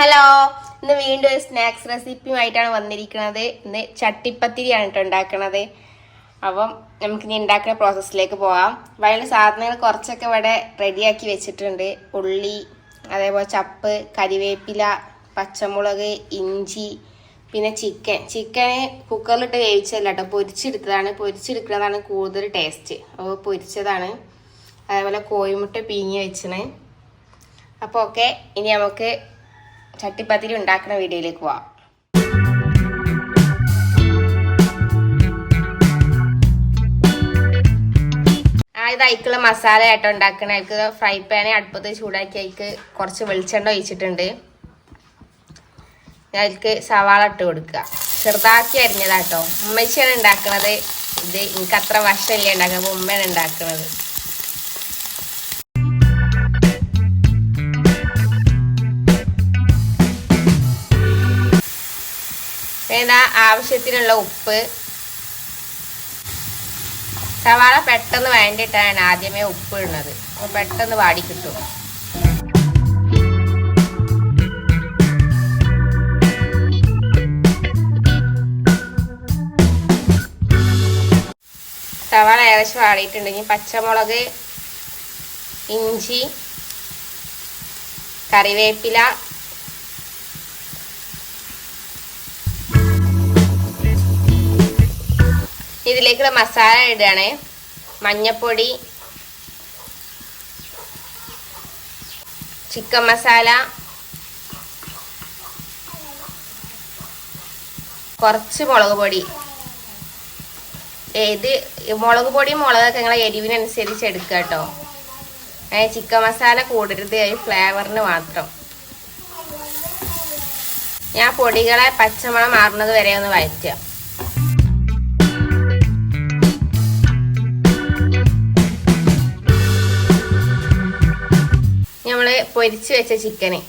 Hello ഇന്ന് വീണ്ടും ഒരു സ്നാക്സ് റെസിപ്പിയുമായിട്ടാണ് വന്നിരിക്കുന്നത്. ഇന്ന് ചട്ടിപ്പത്തിരിയാണ് കേട്ടോ ഉണ്ടാക്കുന്നത്. അപ്പം നമുക്ക് ഇനി ഉണ്ടാക്കുന്ന പ്രോസസ്സിലേക്ക് പോകാം വയലിൽ സാധനങ്ങൾ കുറച്ചൊക്കെ ഇവിടെ റെഡിയാക്കി വെച്ചിട്ടുണ്ട്. ഉള്ളി അതേപോലെ ചപ്പ് കരിവേപ്പില പച്ചമുളക് ഇഞ്ചി പിന്നെ ചിക്കൻ. ചിക്കന് കുക്കറിലിട്ട് വേവിച്ചതല്ല കേട്ടോ. പൊരിച്ചെടുത്തതാണ്. പൊരിച്ചെടുക്കുന്നതാണ് കൂടുതൽ ടേസ്റ്റ്. അപ്പോൾ പൊരിച്ചതാണ്. അതേപോലെ കോഴിമുട്ട പീങ്ങി വെച്ചണേ. അപ്പോൾ ഓക്കെ ഇനി നമുക്ക് ചട്ടിപ്പത്തിരി ഉണ്ടാക്കുന്ന വീഡിയോയിലേക്ക് പോവാം. ഇത് അയക്കുള്ള മസാല ആയിട്ട് ഉണ്ടാക്കണ. അയക്ക് ഫ്രൈ പാനെ അടുപ്പത്ത് ചൂടാക്കി അയക്ക് കുറച്ച് വെളിച്ചെണ്ണ ഒഴിച്ചിട്ടുണ്ട്. ഞാൻ അതിലേക്ക് സവാള ഇട്ട് കൊടുക്കുക ചെറുതാക്കി അരിഞ്ഞതാട്ടോ. ഉമ്മച്ചിയാണ് ഉണ്ടാക്കണത്. ഇത് എനിക്ക് അത്ര വശമല്ലേ ഉണ്ടാക്കുക അപ്പോൾ ഉമ്മയാണ് ഉണ്ടാക്കുന്നത് പിന്നെ ആവശ്യത്തിനുള്ള ഉപ്പ്. സവാള പെട്ടെന്ന് വേണ്ടിയിട്ടാണ് ആദ്യമേ ഉപ്പ് ഇടുന്നത്. അപ്പോൾ പെട്ടെന്ന് വാടി കിട്ടും. സവാള ഏകദേശം വാടിയിട്ടുണ്ടെങ്കിൽ പച്ചമുളക് ഇഞ്ചി കറിവേപ്പില ഇതിലേക്കുള്ള മസാല ഇടുകയാണ്. മഞ്ഞപ്പൊടി. ചിക്കൻ മസാല. കുറച്ച് മുളക് പൊടി. ഏത് മുളക് പൊടിയും മുളകൊക്കെ നിങ്ങളെ എരിവിനനുസരിച്ച് എടുക്കുക കേട്ടോ. ചിക്കൻ മസാല കൂടരുത് അത് ഫ്ലേവറിന് മാത്രം. ഞാൻ പൊടികളെ പച്ചമണം മാറുന്നത് വരെ ഒന്ന് വഴറ്റുക. പൊരിച്ചു വെച്ച ചിക്കന്.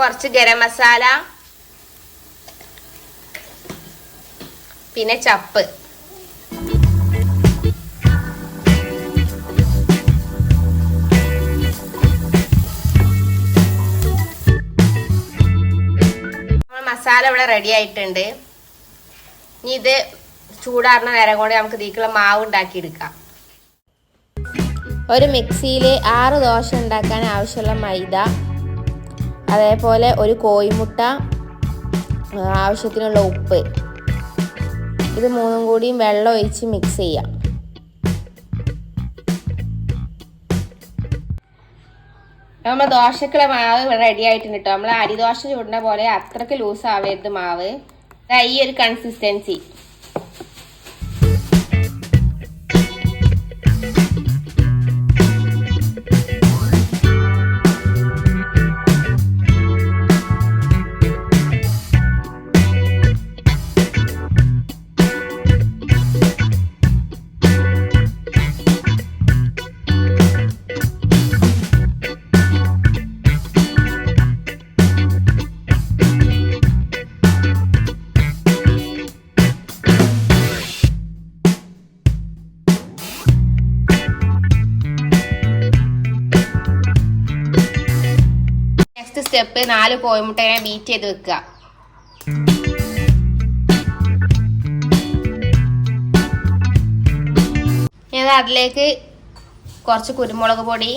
കുറച്ച് ഗരം മസാല. പിന്നെ ചപ്പ്. മസാല ഇവിടെ റെഡി ആയിട്ടുണ്ട്. ഇനി ഇത് ചൂടാറുന്ന നേരം കൊണ്ട് നമുക്ക് ഇതിക്കുള്ള മാവ് ഉണ്ടാക്കിയെടുക്കാം. ഒരു മിക്സിയിൽ ആറ് ദോശ ഉണ്ടാക്കാൻ ആവശ്യമുള്ള മൈദ അതേപോലെ ഒരു കോഴിമുട്ട ആവശ്യത്തിനുള്ള ഉപ്പ്. ഇത് മൂന്നും കൂടിയും വെള്ളം ഒഴിച്ച് മിക്സ് ചെയ്യാം. നമ്മൾ ദോശക്കുള്ള മാവ് റെഡി ആയിട്ടുണ്ട് കേട്ടോ നമ്മൾ അരിദോശ ചൂടുന്ന പോലെ അത്രയ്ക്ക് ലൂസ് ആവരുത് മാവ്. ഈ ഒരു കൺസിസ്റ്റൻസി നെക്സ്റ്റ് സ്റ്റെപ്പ് നാല് കോയമുട്ടേനെ ബീറ്റ് ചെയ്ത് വെക്കുക. ഞാൻ അതിലേക്ക് കുറച്ച് കുരുമുളക് പൊടി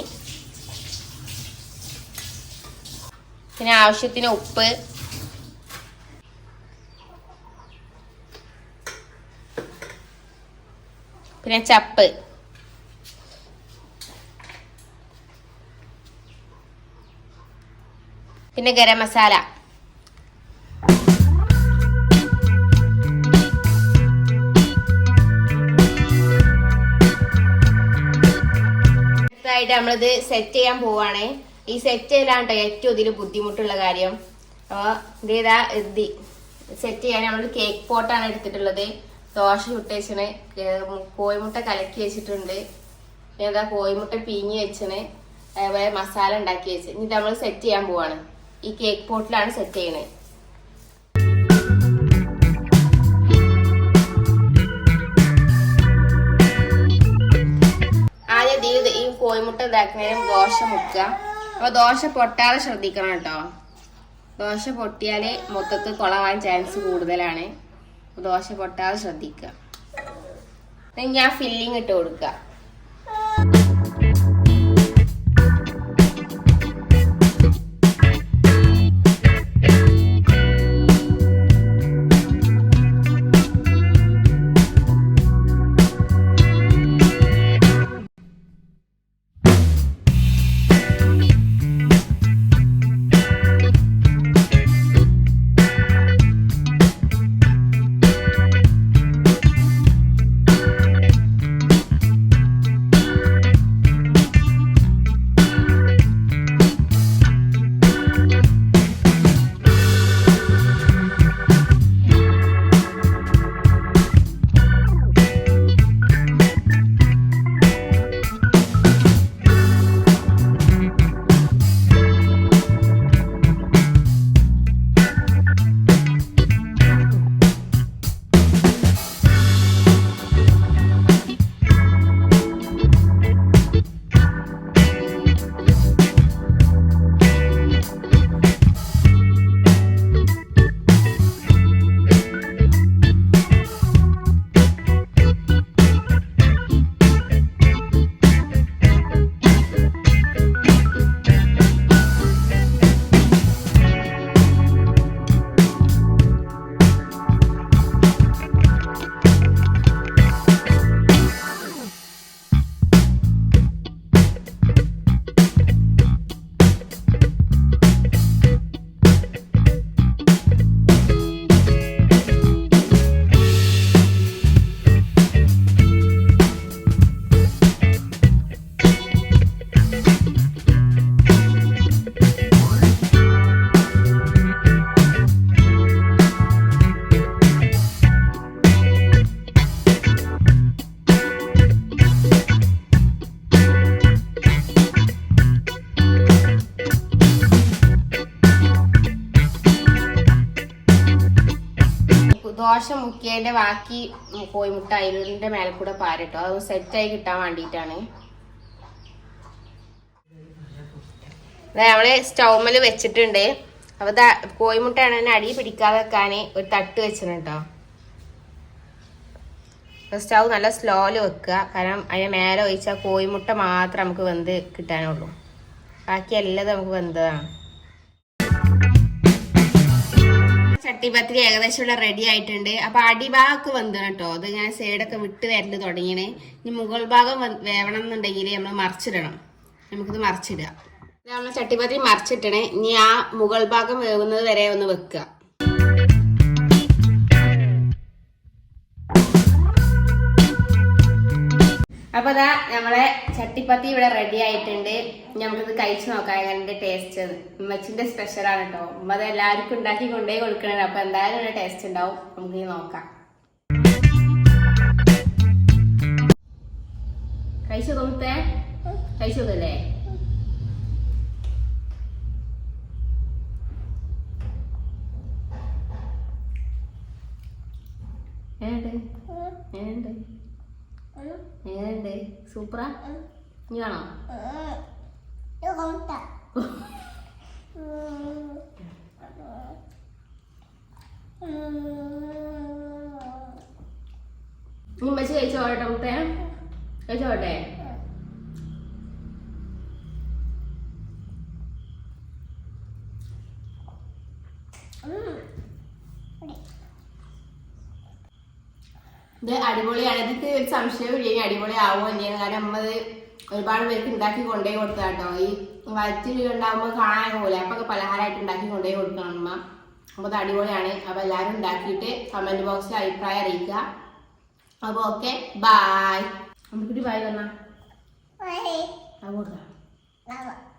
പിന്നെ ആവശ്യത്തിന് ഉപ്പ് പിന്നെ ചപ്പ്. പിന്നെ ഗരം മസാല. ായിട്ട് നമ്മളിത് സെറ്റ് ചെയ്യാൻ പോവാണ്. ഈ സെറ്റ് ചെയ്യലാണ്ടോ ഏറ്റവും ഇതിൽ ബുദ്ധിമുട്ടുള്ള കാര്യം. അപ്പോൾ ഇതേതാ ഇത് സെറ്റ് ചെയ്യാൻ നമ്മൾ കേക്ക് പോട്ടാണ് എടുത്തിട്ടുള്ളത്. ദോശ ചുട്ടേച്ചണ്. കോഴിമുട്ട കലക്കി വെച്ചിട്ടുണ്ട്. പിന്നെ കോഴിമുട്ട പീഞ്ഞ് വെച്ചണ്. അതേപോലെ മസാല ഉണ്ടാക്കി വെച്ച്. ഇനി നമ്മൾ സെറ്റ് ചെയ്യാൻ പോവാണ്. ഈ കേക്ക് പോട്ടിലാണ് സെറ്റ് ചെയ്യണേ. ആദ്യം ഈ കോഴിമുട്ട ഇതാക്കുന്നതിനും ദോശ മുക്ക അപ്പൊ ദോശ പൊട്ടാതെ ശ്രദ്ധിക്കണം കേട്ടോ. ദോശ പൊട്ടിയാൽ മൊത്തത്ത് കൊളവാൻ ചാൻസ് കൂടുതലാണ്. ദോശ പൊട്ടാതെ ശ്രദ്ധിക്കുക. ഞാൻ ഫില്ലിങ് ഇട്ട് കൊടുക്കുക. ദോശ മുക്കിയതിന്റെ ബാക്കി കോയിമുട്ട അയിലിന്റെ മേലെ കൂടെ പാരട്ടോ. അത് സെറ്റായി കിട്ടാൻ വേണ്ടിയിട്ടാണ്. നമ്മൾ സ്റ്റൗമിൽ വെച്ചിട്ടുണ്ട്. അപ്പൊ കോയിമുട്ടയാണ് അതിനെ അടി പിടിക്കാതെ വെക്കാൻ ഒരു തട്ട് വെച്ചിട്ടുണ്ടോ കേട്ടോ സ്റ്റൗ നല്ല സ്ലോയിൽ വെക്കുക. കാരണം അതിന് മേലെ ഒഴിച്ചാൽ കോയിമുട്ട മാത്രം നമുക്ക് വെന്ത് കിട്ടാനുള്ളൂ. ബാക്കി എല്ലാം നമുക്ക് വെന്തതാണ്. ചട്ടിപ്പത്തിരി ഏകദേശം ഇവിടെ റെഡി ആയിട്ടുണ്ട്. അപ്പൊ അടിഭാഗത്ത് വന്നു കേട്ടോ. അത് ഞാൻ സൈഡൊക്കെ വിട്ട് വരൽ തുടങ്ങിയേ ഇനി മുകൾ ഭാഗം വേവണം എന്നുണ്ടെങ്കിൽ നമ്മൾ മറിച്ചിടണം. നമുക്കിത് മറിച്ചിടുക. നമ്മൾ ചട്ടിപത്രി മറിച്ചിട്ടണേ. ഇനി ആ മുകൾ ഭാഗം വേവുന്നത് വരെ ഒന്ന് വെക്കുക. അപ്പൊ അതാ നമ്മളെ ചട്ടിപ്പത്തി ഇവിടെ റെഡി ആയിട്ടുണ്ട്. നമുക്കിത് കഴിച്ചു നോക്കാം എങ്ങനെ ടേസ്റ്റ് ഉമ്മച്ചിന്റെ സ്പെഷ്യൽ ആണ് കേട്ടോ ഉമ്മ അത് എല്ലാവർക്കും ഉണ്ടാക്കി കൊണ്ടേ കൊടുക്കണേ അപ്പൊ എന്തായാലും ഇവിടെ ടേസ്റ്റ് ഉണ്ടാവും. നമുക്ക് നോക്കാം. കഴിച്ചു തോന്നത്തെ കഴിച്ചു തോന്നല്ലേ ഏണ്ട് ഏണ്ട് എങ്ങനെയുണ്ട് സൂപ്പറാ? ഇനി വേണോ? ഉമ്മച്ചി കഴിച്ചോട്ടെ മുട്ടേ കഴിച്ചോട്ടെ ഇത് അടിപൊളിയാണ്. ഇത് ഒരു സംശയം ഇല്ല. ഇനി അടിപൊളി ആവുമോ ഇല്ലയെന്ന് കാരണം നമ്മൾ ഒരുപാട് പേർക്ക് ഉണ്ടാക്കി കൊണ്ടുപോയി കൊടുത്തത് കേട്ടോ ഈ വയറ്റിൽ ഉണ്ടാകുമ്പോൾ കാണാൻ പോലെ അപ്പൊ പലഹാരമായിട്ട് ഉണ്ടാക്കി കൊണ്ടുപോയി കൊടുക്കണം അമ്മ അപ്പൊ അത് അടിപൊളിയാണ്. അപ്പൊ എല്ലാവരും ഉണ്ടാക്കിയിട്ട് കമന്റ് ബോക്സിൽ അഭിപ്രായം അറിയിക്കുക. അപ്പൊ ഓക്കെ. ബായ് അമ്മക്കുട്ടി ബായ് ബൈ Bye.